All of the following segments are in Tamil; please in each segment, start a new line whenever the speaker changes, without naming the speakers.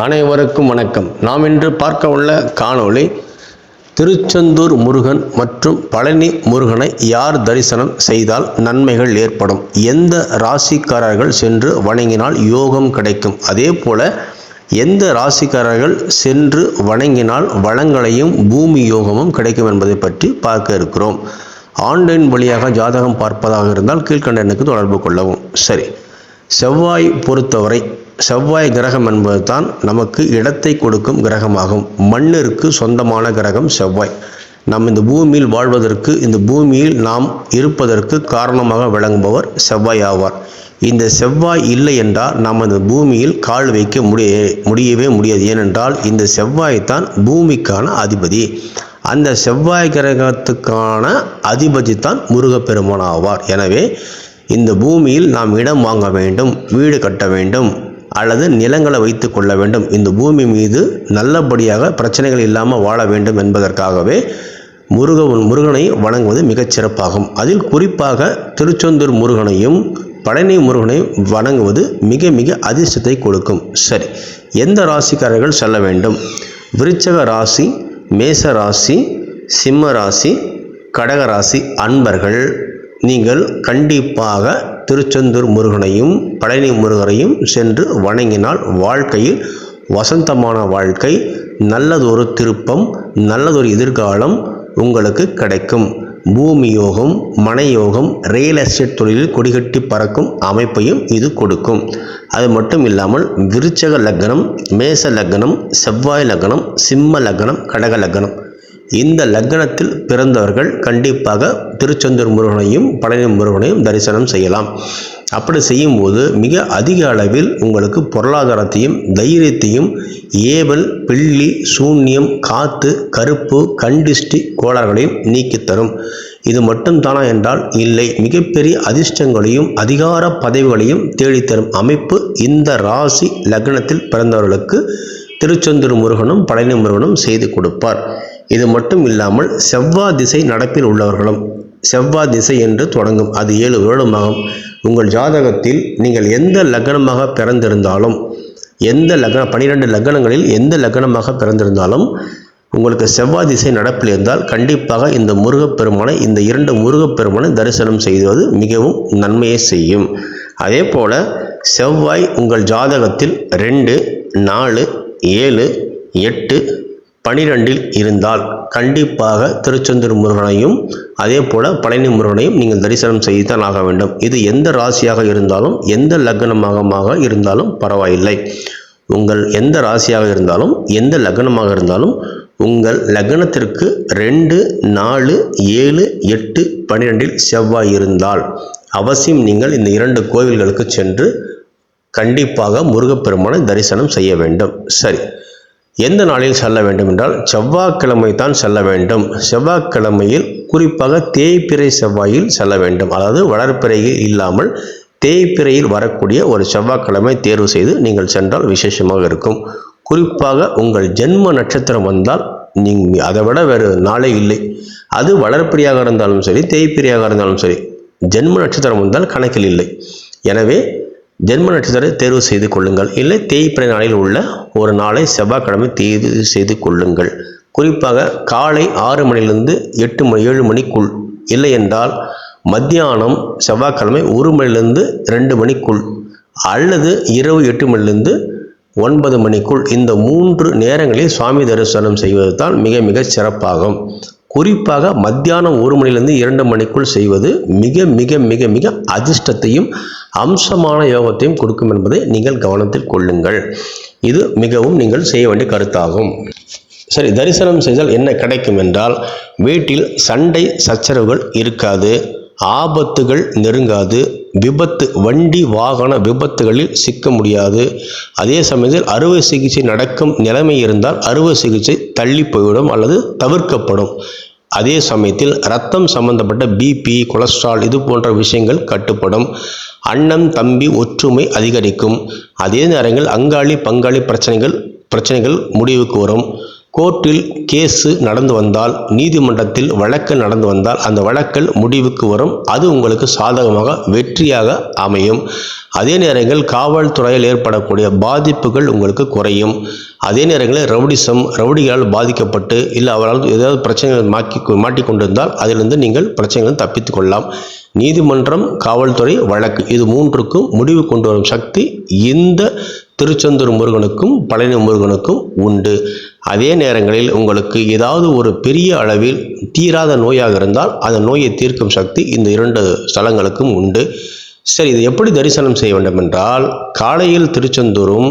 அனைவருக்கும் வணக்கம். நாம் இன்று பார்க்க உள்ள காணொளி திருச்செந்தூர் முருகன் மற்றும் பழனி முருகனை யார் தரிசனம் செய்தால் நன்மைகள் ஏற்படும்? எந்த ராசிக்காரர்கள் சென்று வணங்கினால் யோகம் கிடைக்கும்? அதே போல எந்த ராசிக்காரர்கள் சென்று வணங்கினால் வளங்களையும் பூமி யோகமும் கிடைக்கும் என்பதை பற்றி பார்க்க இருக்கிறோம். ஆன்லைன் வழியாக ஜாதகம் பார்ப்பதாக இருந்தால் கீழ்கண்ட எண்ணுக்கு தொடர்பு கொள்ளவும். சரி. செவ்வாய் பொறுத்தவரை செவ்வாய் கிரகம் என்பது தான் நமக்கு இடத்தை கொடுக்கும் கிரகமாகும். மண்ணிற்கு சொந்தமான கிரகம் செவ்வாய். நாம் இந்த பூமியில் வாழ்வதற்கு இந்த பூமியில் நாம் இருப்பதற்கு காரணமாக விளங்குபவர் செவ்வாய் ஆவார். இந்த செவ்வாய் இல்லை என்றால் நாம் இந்த பூமியில் கால் வைக்க முடிய முடியவே முடியாது. ஏனென்றால் இந்த செவ்வாய் தான் பூமிக்கான அதிபதி. அந்த செவ்வாய் கிரகத்துக்கான அதிபதி தான் முருகப்பெருமான் ஆவார். எனவே இந்த பூமியில் நாம் இடம் வாங்க வேண்டும் வீடு கட்ட வேண்டும் அல்லது நிலங்களை வைத்து கொள்ள வேண்டும். இந்த பூமி மீது நல்லபடியாக பிரச்சனைகள் இல்லாமல் வாழ வேண்டும் என்பதற்காகவே முருக முருகனை வணங்குவது மிகச் சிறப்பாகும். அதில் குறிப்பாக திருச்செந்தூர் முருகனையும் பழனி முருகனை வணங்குவது மிக மிக அதிர்ஷ்டத்தை கொடுக்கும். சரி எந்த ராசிக்காரர்கள் செல்ல வேண்டும்? விருச்சக ராசி மேச ராசி சிம்ம ராசி கடக ராசி அன்பர்கள். நீங்கள் கண்டிப்பாக திருச்செந்தூர் முருகனையும் பழனி முருகரையும் சென்று வணங்கினால் வாழ்க்கையில் வசந்தமான வாழ்க்கை நல்லதொரு திருப்பம் நல்லதொரு எதிர்காலம் உங்களுக்கு கிடைக்கும். பூமி யோகம் மனை யோகம் ரியல் எஸ்டேட் தொழிலில் கொடிகட்டி பறக்கும் அமைப்பையும் இது கொடுக்கும். அது மட்டும் இல்லாமல் விருச்சக லக்னம் மேச லக்னம் செவ்வாய் லக்னம் சிம்ம லக்னம் கடக லக்னம் இந்த லக்னத்தில் பிறந்தவர்கள் கண்டிப்பாக திருச்செந்தூர் முருகனையும் பழனி முருகனையும் தரிசனம் செய்யலாம். அப்படி செய்யும்போது மிக அதிக அளவில் உங்களுக்கு பொருளாதாரத்தையும் தைரியத்தையும் ஏவல் பிள்ளி சூன்யம் காத்து கருப்பு கண்டிஷ்டி கோளாறுகளையும் நீக்கித்தரும். இது மட்டும் தானா என்றால் இல்லை. மிகப்பெரிய அதிர்ஷ்டங்களையும் அதிகார பதவிகளையும் தேடித்தரும் அமைப்பு இந்த ராசி லக்னத்தில் பிறந்தவர்களுக்கு திருச்செந்தூர் முருகனும் பழனி முருகனும் செய்து கொடுப்பார். இது மட்டும் இல்லாமல் செவ்வாய் திசை நடப்பில் உள்ளவர்களும் செவ்வாய் திசை என்று தொடங்கும். அது ஏழு வருடமாகும் உங்கள் ஜாதகத்தில் நீங்கள் எந்த லக்னமாக பிறந்திருந்தாலும் எந்த லக்ன பனிரெண்டு லக்னங்களில் எந்த லக்னமாக பிறந்திருந்தாலும் உங்களுக்கு செவ்வாய் திசை நடப்பில் இருந்தால் கண்டிப்பாக இந்த முருகப்பெருமானை இந்த இரண்டு முருகப்பெருமானை தரிசனம் செய்வது மிகவும் நன்மையை செய்யும். அதே போல் செவ்வாய் உங்கள் ஜாதகத்தில் ரெண்டு நாலு ஏழு எட்டு பனிரெண்டில் இருந்தால் கண்டிப்பாக திருச்செந்தூர் முருகனையும் அதே போல பழனி முருகனையும் நீங்கள் தரிசனம் செய்துதான் ஆக வேண்டும். இது எந்த ராசியாக இருந்தாலும் எந்த லக்னமாக இருந்தாலும் பரவாயில்லை. உங்கள் எந்த ராசியாக இருந்தாலும் எந்த லக்னமாக இருந்தாலும் உங்கள் லக்னத்திற்கு ரெண்டு நாலு ஏழு எட்டு பன்னிரெண்டில் செவ்வாய் இருந்தால் அவசியம் நீங்கள் இந்த இரண்டு கோவில்களுக்கு சென்று கண்டிப்பாக முருகப்பெருமானை தரிசனம் செய்ய வேண்டும். சரி. எந்த நாளில் செல்ல வேண்டும் என்றால் செவ்வாய்க்கிழமை தான் செல்ல வேண்டும். செவ்வாய்க்கிழமையில் குறிப்பாக தேய்பிறை செவ்வாயில் செல்ல வேண்டும். அதாவது வளர்ப்பிறையில் இல்லாமல் தேய்பிறையில் வரக்கூடிய ஒரு செவ்வாய்க்கிழமை தேர்வு செய்து நீங்கள் சென்றால் விசேஷமாக இருக்கும். குறிப்பாக உங்கள் ஜென்ம நட்சத்திரம் வந்தால் நீங்கள் அதை விட வேறு நாளே இல்லை. அது வளர்ப்பிரியாக இருந்தாலும் சரி தேய்பிரியாக இருந்தாலும் சரி ஜென்ம நட்சத்திரம் வந்தால் கணக்கில் இல்லை. எனவே ஜென்ம நட்சத்திரத்தை தேர்வு செய்து கொள்ளுங்கள். இல்லை தேய்பிறை நாளில் உள்ள ஒரு நாளை செவ்வாய்க்கிழமை தேர்வு செய்து கொள்ளுங்கள். குறிப்பாக காலை ஆறு மணிலிருந்து எட்டு மணி ஏழு மணிக்குள் இல்லை என்றால் மத்தியானம் செவ்வாய்க்கிழமை ஒரு மணிலிருந்து ரெண்டு மணிக்குள் அல்லது இரவு எட்டு மணிலிருந்து ஒன்பது மணிக்குள் இந்த மூன்று நேரங்களில் சுவாமி தரிசனம் செய்வது தான் மிக மிக சிறப்பாகும். குறிப்பாக மத்தியானம் ஒரு மணிலேருந்து இரண்டு மணிக்குள் செய்வது மிக மிக மிக மிக அதிர்ஷ்டத்தையும் அம்சமான யோகத்தையும் கொடுக்கும் என்பதை நீங்கள் கவனத்தில் கொள்ளுங்கள். இது மிகவும் நீங்கள் செய்ய வேண்டிய கருத்தாகும். சரி தரிசனம் செய்தால் என்ன கிடைக்கும் என்றால் வீட்டில் சண்டை சச்சரவுகள் இருக்காது. ஆபத்துகள் நெருங்காது. விபத்து வண்டி வாகன விபத்துகளில் சிக்க முடியாது. அதே சமயத்தில் அறுவை சிகிச்சை நடக்கும் நிலைமை இருந்தால் அறுவை சிகிச்சை தள்ளி போய்விடும் அல்லது தவிர்க்கப்படும். அதே சமயத்தில் ரத்தம் சம்பந்தப்பட்ட பிபி கொலஸ்ட்ரால் இது போன்ற விஷயங்கள் கட்டுப்படும். அண்ணன் தம்பி ஒற்றுமை அதிகரிக்கும். அதே நேரங்கள் அங்காளி பங்காளி பிரச்சனைகள் பிரச்சனைகள் முடிவுக்கு வரும். கோர்ட்டில் கேஸு நடந்து வந்தால் நீதிமன்றத்தில் வழக்கு நடந்து வந்தால் அந்த வழக்கில் முடிவுக்கு வரும். அது உங்களுக்கு சாதகமாக வெற்றியாக அமையும். அதே நேரங்கள் காவல்துறையில் ஏற்படக்கூடிய பாதிப்புகள் உங்களுக்கு குறையும். அதே நேரங்களில் ரவுடிசம் ரவுடிகளால் பாதிக்கப்பட்டு இல்லை அவரால் ஏதாவது பிரச்சனைகள் மாக்கி மாட்டிக்கொண்டிருந்தால் அதிலிருந்து நீங்கள் பிரச்சனைகள் தப்பித்து கொள்ளலாம். நீதிமன்றம் காவல்துறை வழக்கு இது மூன்றுக்கும் முடிவு கொண்டு வரும் சக்தி இந்த திருச்செந்தூர் முருகனுக்கும் பழனி முருகனுக்கும் உண்டு. அதே நேரங்களில் உங்களுக்கு ஏதாவது ஒரு பெரிய அளவில் தீராத நோயாக இருந்தால் அந்த நோயை தீர்க்கும் சக்தி இந்த இரண்டு ஸ்தலங்களுக்கும் உண்டு. சரி இது எப்படி தரிசனம் செய்ய வேண்டும் என்றால் காலையில் திருச்செந்தூரும்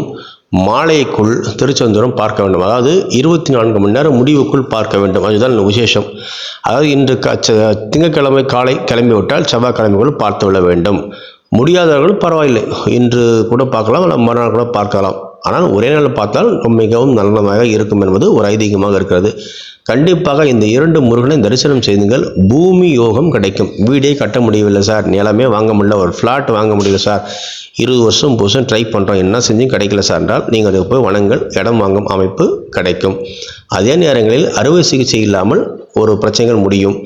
மாலைக்குள் திருச்செந்தூரும் பார்க்க வேண்டும். அதாவது இருபத்தி நான்கு மணி நேரம் முடிவுக்குள் பார்க்க வேண்டும். அதுதான் விசேஷம். அதாவது இன்று க திங்கட்கிழமை காலை கிளம்பி விட்டால் செவ்வாய்க்கிழமைக்குள் பார்த்து விட வேண்டும். முடியாதவர்கள் பரவாயில்லை. இன்று கூட பார்க்கலாம் இல்லை மறுநாள் கூட பார்க்கலாம். ஆனால் ஒரே நாள் பார்த்தால் மிகவும் நல்லதாக இருக்கும் என்பது ஒரு ஐதீகமாக இருக்கிறது. கண்டிப்பாக இந்த இரண்டு முருகனை தரிசனம் செய்துங்கள் பூமி யோகம் கிடைக்கும். வீடே கட்ட முடியவில்லை சார். நிலமே வாங்க முடியல. ஒரு ஃப்ளாட் வாங்க முடியல சார். இருபது வருஷம் முப்பது வருஷம் ட்ரை பண்ணுறோம் என்ன செஞ்சும் கிடைக்கல சார் என்றால் நீங்கள் அதை போய் வணங்கள் இடம் வாங்கும் அமைப்பு கிடைக்கும். அதே நேரங்களில் அறுவை சிகிச்சை இல்லாமல் ஒரு பிரச்சனைகள் முடியும்.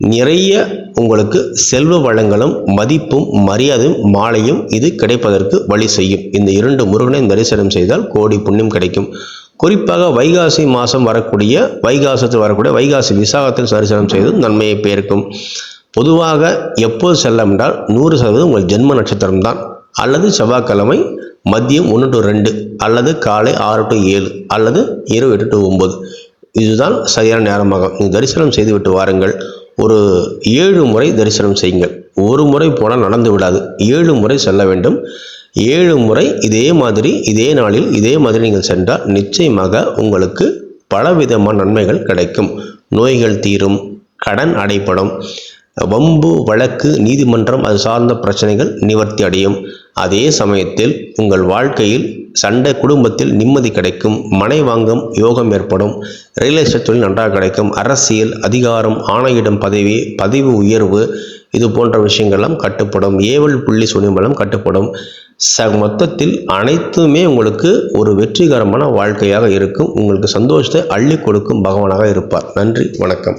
நிறைய உங்களுக்கு செல்வ வளங்களும் மதிப்பும் மரியாதையும் மாலையும் இது கிடைப்பதற்கு வழி செய்யும். இந்த இரண்டு முருகனை தரிசனம் செய்தால் கோடி புண்ணியம் கிடைக்கும். குறிப்பாக வைகாசி மாதம் வரக்கூடிய வைகாசத்தில் வரக்கூடிய வைகாசி விசாகத்தில் தரிசனம் செய்து நன்மையை பெயர்க்கும் பொதுவாக எப்போது செல்லம் என்றால் நூறு சதவீதம் உங்கள் ஜென்ம நட்சத்திரம் தான். அல்லது செவ்வாய்க்கிழமை மதியம் ஒன்று டு ரெண்டு அல்லது காலை ஆறு டு ஏழு அல்லது இரவு எட்டு டு ஒம்பது இதுதான் சரியான நேரமாகும். நீங்கள் தரிசனம் செய்துவிட்டு வாருங்கள். ஒரு ஏழு முறை தரிசனம் செய்யுங்கள். ஒரு முறை போனால் நடந்து விடாது. ஏழு முறை செல்ல வேண்டும். ஏழு முறை இதே மாதிரி இதே நாளில் இதே மாதிரி நீங்கள் சென்றால் நிச்சயமாக உங்களுக்கு பலவிதமான நன்மைகள் கிடைக்கும். நோய்கள் தீரும் கடன் அடைப்படும். வம்பு வழக்கு நீதிமன்றம் அது சார்ந்த பிரச்சனைகள் நிவர்த்தி அடையும். அதே சமயத்தில் உங்கள் வாழ்க்கையில் சண்டை குடும்பத்தில் நிம்மதி கிடைக்கும் மனை வாங்கும் யோகம் ஏற்படும் ரியல் எஸ்டேட் தொழில் நன்றாக கிடைக்கும் அரசியல் அதிகாரம் ஆணையிடம் பதவி பதவி உயர்வு இது போன்ற விஷயங்கள்லாம் கட்டுப்படும். ஏவல் புள்ளி சுனிமலம் கட்டுப்படும். ச மொத்தத்தில் அனைத்துமே உங்களுக்கு ஒரு வெற்றிகரமான வாழ்க்கையாக இருக்கும். உங்களுக்கு சந்தோஷத்தை அள்ளி கொடுக்கும் பகவானாக இருப்பார். நன்றி வணக்கம்.